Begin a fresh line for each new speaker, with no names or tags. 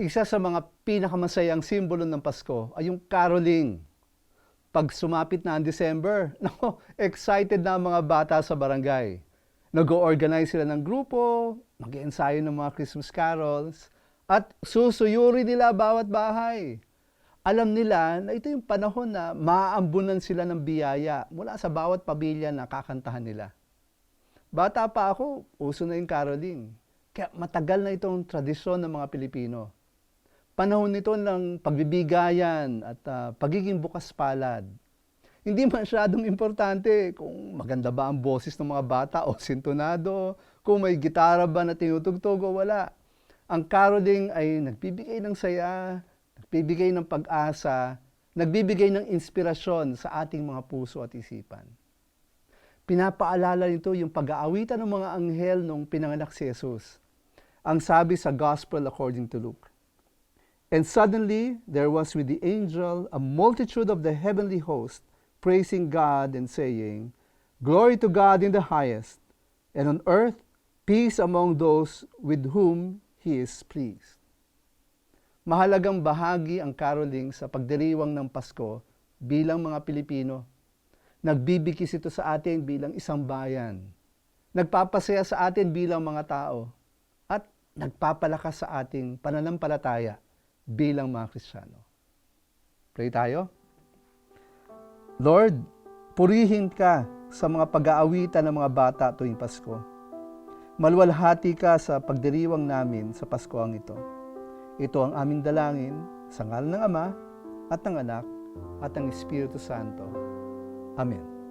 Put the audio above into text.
Isa sa mga pinakamasayang simbolo ng Pasko ay yung caroling. Pag sumapit na ang December, nako, excited na ang mga bata sa barangay. Nag-organize sila ng grupo, mag ensayo ng mga Christmas carols, at susuyuri nila bawat bahay. Alam nila na ito yung panahon na maaambunan sila ng biyaya mula sa bawat pamilya na kakantahan nila. Bata pa ako, uso na yung caroling. Kaya matagal na itong tradisyon ng mga Pilipino. Panahon nito ng pagbibigayan at ah, pagiging bukas palad. Hindi masyadong importante kung maganda ba ang boses ng mga bata o sintonado, kung may gitara ba na tinutugtog o wala. Ang caroling ay nagbibigay ng saya, nagbibigay ng pag-asa, nagbibigay ng inspirasyon sa ating mga puso at isipan. Pinapaalala nito yung pag-aawitan ng mga anghel nung pinanganak si Jesus. Ang sabi sa Gospel according to Luke. And suddenly there was with the angel a multitude of the heavenly host, praising God and saying, Glory to God in the highest, and on earth peace among those with whom He is pleased. Mahalagang bahagi ang caroling sa pagdiriwang ng Pasko bilang mga Pilipino. Nagbibigis ito sa atin bilang isang bayan. Nagpapasaya sa atin bilang mga tao. At nagpapalakas sa ating pananampalataya bilang mga Kristiyano. Pray tayo. Lord, purihin ka sa mga pag-aawitan ng mga bata tuwing Pasko. Maluwalhati ka sa pagdiriwang namin sa Paskoang ito. Ito ang aming dalangin sa ngalan ng Ama at ng Anak at ng Espiritu Santo. Amen.